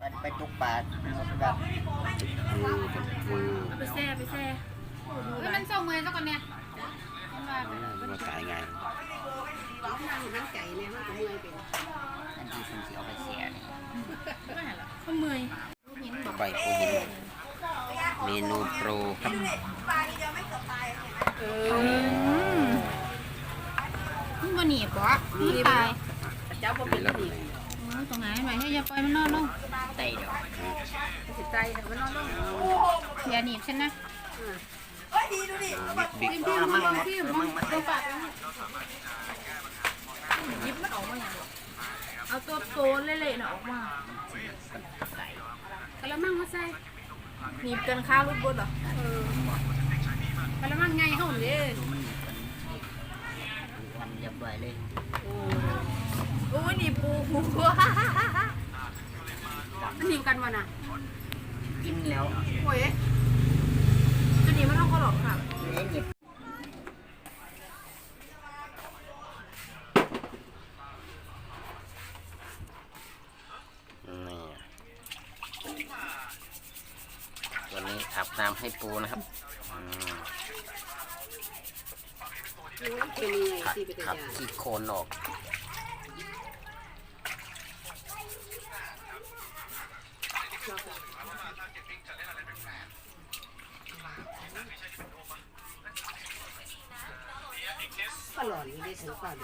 มันไปตุกปลาหมดแบบคือคือไปแซ่ไปแซ่เฮ้ยมันส่งเงินสักคนเนี่ยมันว่ามาขายไงนั่งใจเนี่ยมันก็เมื่อยเป็นอันที่คุณสิเอาไปเสียนี่ไม่หรอเขาเมื่อยหินบอกใบปูหินเมนูโปรครับเออมันบ่หนีบบ่มันตายเจ้าบ่มีเป็นแล้ว ดีโอ้ยตรงไหนไหนให้อย่าปล่อยมันนอนลงไตเดียวสิใจให้มันนอนลงอย่าหนีบฉันนะบิ๊กพิบิ๊มกพ์พิมพ์มาพิมพ์มาตัวปากหยิบมันออกมาอย่างเอาตัวโตเละๆน่ะออกมากระมังมาใส่หนีบจนข้าวรุดบดเหรอกระมังไงเฮาเด้ดูมันนี่มันเรียบร้อยเลยโอ้ยนีบปูปูมันหนีกันวะน่ะกินแล้วโอ้ยจะหนีบมันต้องก็หรอกค่ะเล่นหยิบนี่วันนี้อาบน้ำให้ปูนะครับขัดสิเป็นขัดยาขี้โคลนออก ก็หลอนอยู่ได้ถึงก่อน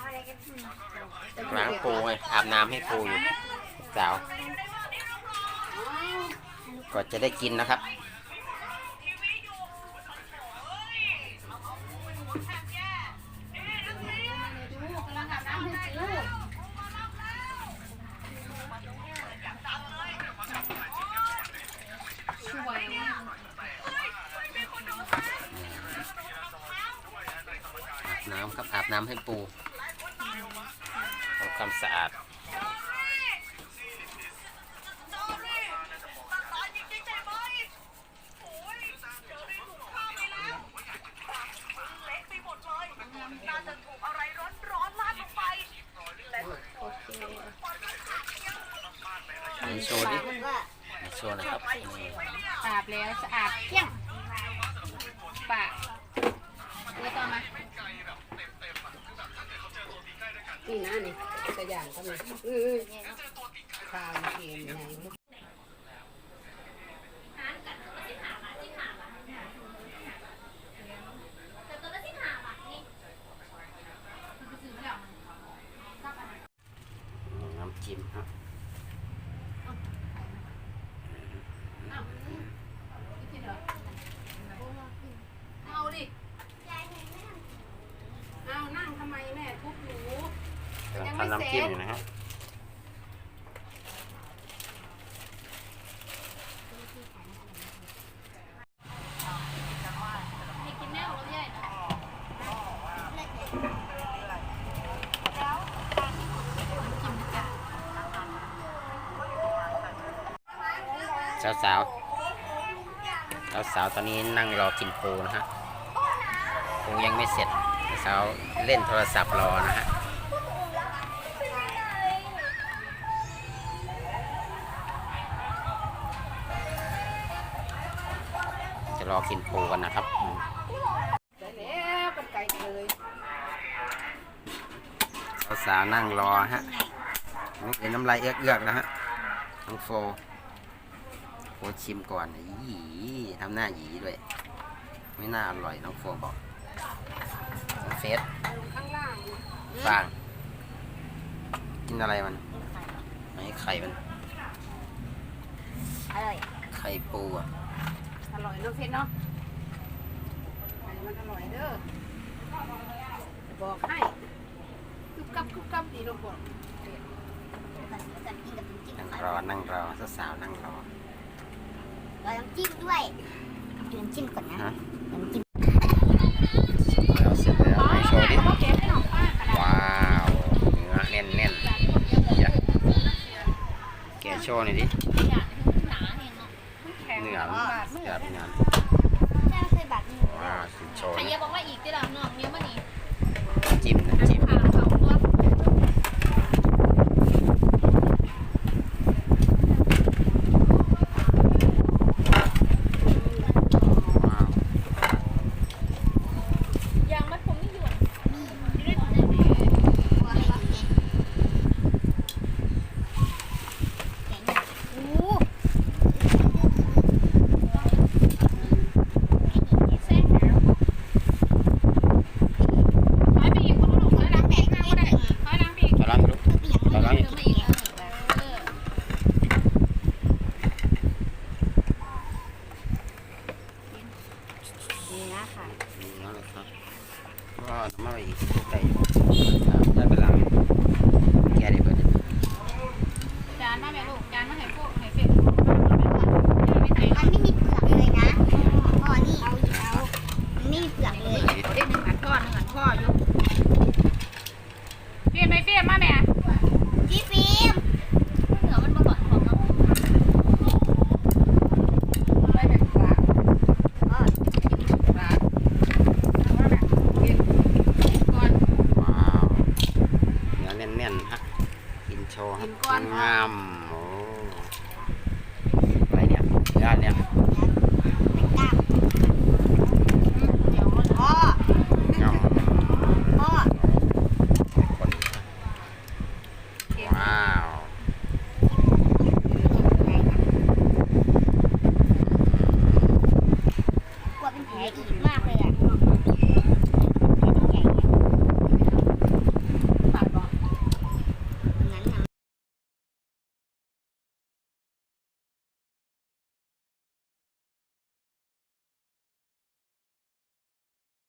ล้างปูไงอาบน้ำให้ปูอยู่สาว ก็จะได้กินนะครับ ช่วย อาบ น้ำให้ปูทำความสะอาดไหนโชว์ดิไหนโชว์นะครับนี่อาบแล้วสะอาดเกี้ยงปากเดี๋ยวต่อมา นี่นะนี่ตัวอย่างทำไมเออข้าวเค็มไงน้ำจิ้มครับเอาดิ เอานั่งทำไมแม่ทุบหนู กำลังทำน้ำจิ้มอยู่นะฮะให้กินแม่ของเราใหญ่นะสาวสาวสาวสาวๆตอนนี้นั่งรอกินปูนะฮะปูยังไม่เสร็จสาวเล่นโทรศัพท์รอนะฮะ รอกินปูกันนะครับอืมได้แล้วกันไกลเลยสาวๆนั่งรอฮะนี่เป็นน้ำลายเอื้อกๆนะฮะน้องโฟโฟชิมก่อนหยีทำหน้าหยีด้วย ไม่น่าอร่อยน้องโฟบอกน้องเฟสข้างล่างฟางกินอะไรมันไหนไข่มันอร่อยไข่ปูอะ อร่อยเนาะเพชรเนาะไข่มันอร่อยเด้อบอกให้กุบกับกุบกับดีลงก่อนนั่งรอ นั่งรอสาวๆนั่งรอเราต้องจิ้มด้วยจิ้มจิ้มก่อนนะฮะน้ำจิ้มแล้วเสร็จแล้วไหนโชว์ดิเก็บให้หน่อยป้าว้าวเนื้อแน่นแน่นๆอย่าแกะโชว์หน่อยดิ 啊他妈的一直都 โชว์งามโอ้ไรเนี่ยยอดเนี่ย